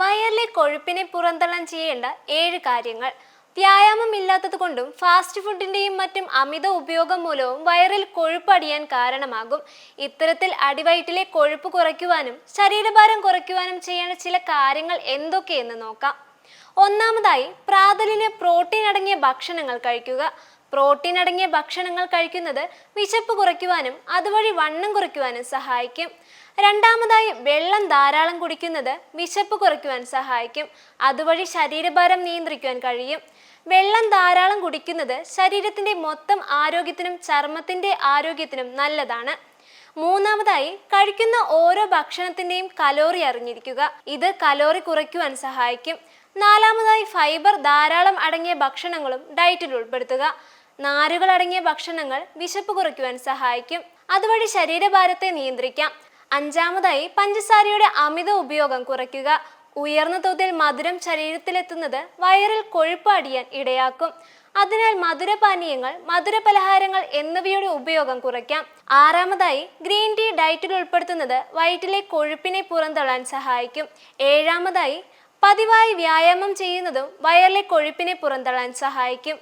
വയറിലെ കൊഴുപ്പിനെ പുറന്തള്ളാൻ ചെയ്യേണ്ട ഏഴ് കാര്യങ്ങൾ. വ്യായാമം ഇല്ലാത്തത് കൊണ്ടും ഫാസ്റ്റ് ഫുഡിന്റെയും മറ്റും അമിത ഉപയോഗം മൂലവും വയറിൽ കൊഴുപ്പ് അടിയാൻ കാരണമാകും. ഇത്തരത്തിൽ അടിവയറ്റിലെ കൊഴുപ്പ് കുറയ്ക്കുവാനും ശരീരഭാരം കുറയ്ക്കുവാനും ചെയ്യേണ്ട ചില കാര്യങ്ങൾ എന്തൊക്കെയെന്ന് നോക്കാം. ഒന്നാമതായി പ്രാതലിന് പ്രോട്ടീൻ അടങ്ങിയ ഭക്ഷണങ്ങൾ കഴിക്കുക. പ്രോട്ടീൻ അടങ്ങിയ ഭക്ഷണങ്ങൾ കഴിക്കുന്നത് വിശപ്പ് കുറയ്ക്കുവാനും അതുവഴി വണ്ണം കുറയ്ക്കുവാനും സഹായിക്കും. രണ്ടാമതായി വെള്ളം ധാരാളം കുടിക്കുന്നത് വിശപ്പ് കുറയ്ക്കുവാൻ സഹായിക്കും. അതുവഴി ശരീരഭാരം നിയന്ത്രിക്കുവാൻ കഴിയും. വെള്ളം ധാരാളം കുടിക്കുന്നത് ശരീരത്തിന്റെ മൊത്തം ആരോഗ്യത്തിനും ചർമ്മത്തിന്റെ ആരോഗ്യത്തിനും നല്ലതാണ്. മൂന്നാമതായി കഴിക്കുന്ന ഓരോ ഭക്ഷണത്തിന്റെയും കലോറി അറിഞ്ഞിരിക്കുക. ഇത് കലോറി കുറയ്ക്കുവാൻ സഹായിക്കും. നാലാമതായി ഫൈബർ ധാരാളം അടങ്ങിയ ഭക്ഷണങ്ങളും ഡയറ്റിൽ ഉൾപ്പെടുത്തുക. നാരുകൾ അടങ്ങിയ ഭക്ഷണങ്ങൾ വിശപ്പ് കുറയ്ക്കുവാൻ സഹായിക്കും. അതുവഴി ശരീരഭാരത്തെ നിയന്ത്രിക്കാം. അഞ്ചാമതായി പഞ്ചസാരയുടെ അമിത ഉപയോഗം കുറയ്ക്കുക. ഉയർന്ന തോതിൽ മധുരം ശരീരത്തിലെത്തുന്നത് വയറിൽ കൊഴുപ്പ് അടിയാൻ ഇടയാക്കും. അതിനാൽ മധുരപാനീയങ്ങൾ മധുര പലഹാരങ്ങൾ എന്നിവയുടെ ഉപയോഗം കുറയ്ക്കാം. ആറാമതായി ഗ്രീൻ ടീ ഡയറ്റിൽ ഉൾപ്പെടുത്തുന്നത് വയറ്റിലെ കൊഴുപ്പിനെ പുറന്തള്ളാൻ സഹായിക്കും. ഏഴാമതായി പതിവായി വ്യായാമം ചെയ്യുന്നതും വയറിലെ കൊഴുപ്പിനെ പുറന്തള്ളാൻ സഹായിക്കും.